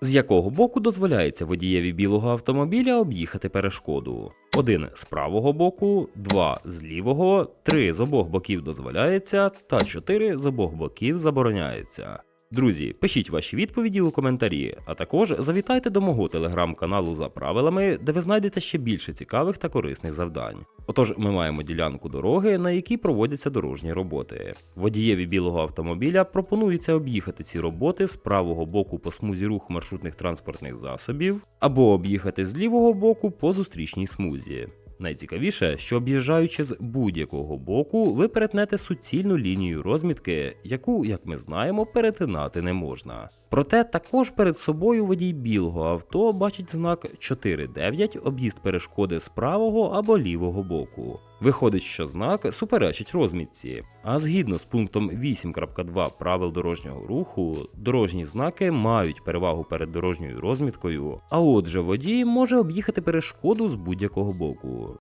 З якого боку дозволяється водієві білого автомобіля об'їхати перешкоду? 1 з правого боку, 2 з лівого, 3 з обох боків дозволяється та 4 з обох боків забороняється. Друзі, пишіть ваші відповіді у коментарі, а також завітайте до мого телеграм-каналу за правилами, де ви знайдете ще більше цікавих та корисних завдань. Отож, ми маємо ділянку дороги, на якій проводяться дорожні роботи. Водієві білого автомобіля пропонується об'їхати ці роботи з правого боку по смузі руху маршрутних транспортних засобів, або об'їхати з лівого боку по зустрічній смузі. Найцікавіше, що об'їжджаючи з будь-якого боку, ви перетнете суцільну лінію розмітки, яку, як ми знаємо, перетинати не можна. Проте також перед собою водій білого авто бачить знак 4.9 об'їзд перешкоди з правого або лівого боку. Виходить, що знак суперечить розмітці. А згідно з пунктом 8.2 правил дорожнього руху, дорожні знаки мають перевагу перед дорожньою розміткою, а отже, водій може об'їхати перешкоду з будь-якого боку.